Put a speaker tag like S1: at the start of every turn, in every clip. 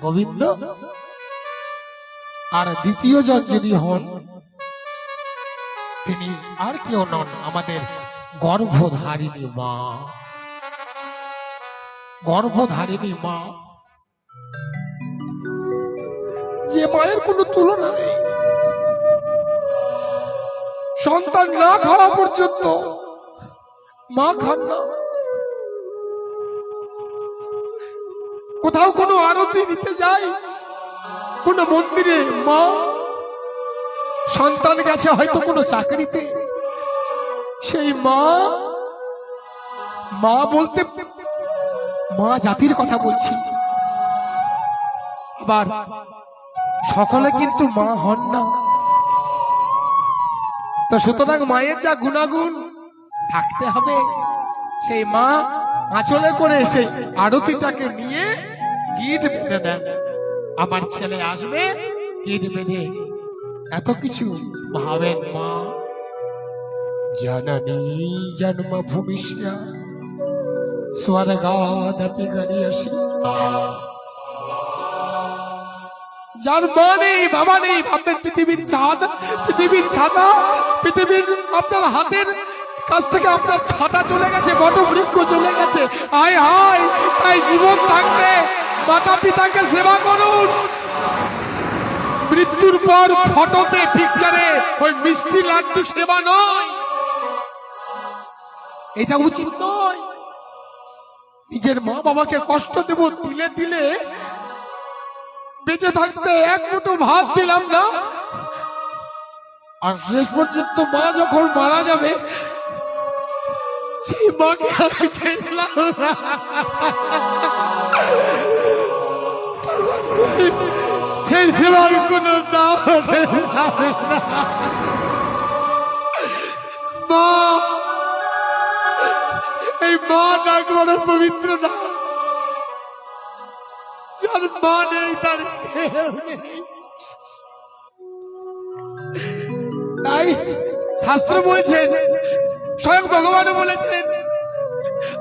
S1: গোবিন্দ? আর দ্বিতীয় জন যদি হন, তিনি আর কেউ নন, আমাদের গর্ভধারিণী মা। গর্ভধারিণী মা। যে মায়ের কোনো তুলনা নেই। সন্তান না খাওয়া পর্যন্ত মা খান না। কোথাও কোনো আরতি দিতে যাই? কোন মন্দিরে মা, সন্তান গেছে হয়তো কোনো চাকরিতে। সেই মা মা বলতে, মা জাতির কথা বলছি। আবার সকলে কিন্তু মা হন না। তো সুতরাং মায়ের যা গুণাগুণ, থাকতে হবে। সেই মা আঁচলে করে সেই আরতিটাকে নিয়ে গিট বেঁধে দেন। আমার ছেলে আসবে গিট বেঁধে। এত কিছু ভাবেন মা। জননী জন্মভূমিষ্যা স্বর্গাদপি গরিয়সী যার মা নেই, বাবা নেই, ভাববেন পৃথিবীর চাঁদ পৃথিবীর ছাতা, পৃথিবীর আপনার হাতের কাছ থেকে আপনার ছাতা চলে গেছে বট বৃক্ষ চলে গেছে। আয় হায় তাই জীবন থাকবে। মাতা পিতাকে সেবা করুন। মৃত্যুর পর ফটোতে পিকচারে ওই মিষ্টি লাড্ডু সেবা নয়। এটা উচিত নয়। নিজের মা বাবাকে কষ্ট দেব, দিলে দিলে বেঁচে থাকতে এক মুঠো ভাত দিলাম না। আর শেষ পর্যন্ত মা যখন মারা যাবে, সেই মাকে খেলাম না। সেই- সেবার কোনো। মা! এই মা ডাক বড় পবিত্র না। যার মা নেই, তার তাই শাস্ত্র বলছেন, স্বয়ং ভগবানও বলেছেন,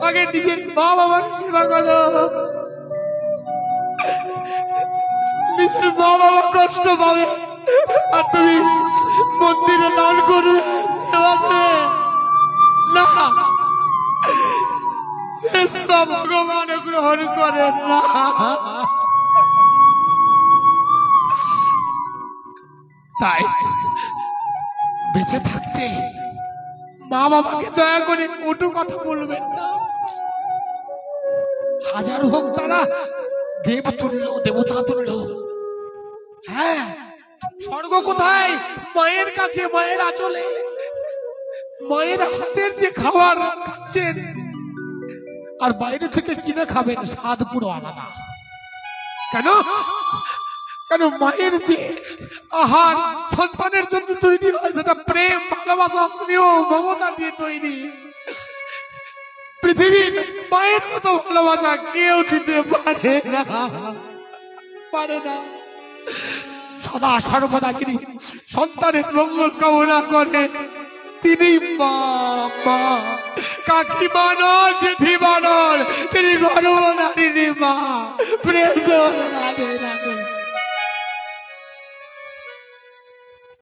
S1: আগে নিজের মা বাবার সেবা করো। নিজের মা বাবা কষ্ট পাবে। আর তুমি মন্দিরে দান করবে, সেবা দেবে। না। সেবা ভগবান গ্রহণ করেন না। তাই বেঁচে থাকতে মা বাবাকে দয়া করে ওটু কথা বলবেন না। হাজার হোক তারা দেব তুল্য দেবতা তুল্য হ্যাঁ স্বর্গ কোথায়? মায়ের কাছে, মায়ের আচলে, মায়ের হাতের যে খাবার খাচ্ছেন, আর বাইরে থেকে কিনে খাবেন, স্বাদ পুরো আলাদা। কেন? কেন মায়ের যে আহার সন্তানের জন্য তৈরি হয়, সেটা প্রেম, ভালোবাসা, স্নেহ, মমতা দিয়ে তৈরি। পৃথিবীর মায়ের মতো ভালোবাসা কেউ দিতে পারে না। পারে না। সদা সর্বদা তিনি সন্তানের মঙ্গল কামনা করে। তিনি মা কাকি বানর চিঠি বানর তিনি গর্ব নারী মা প্রেম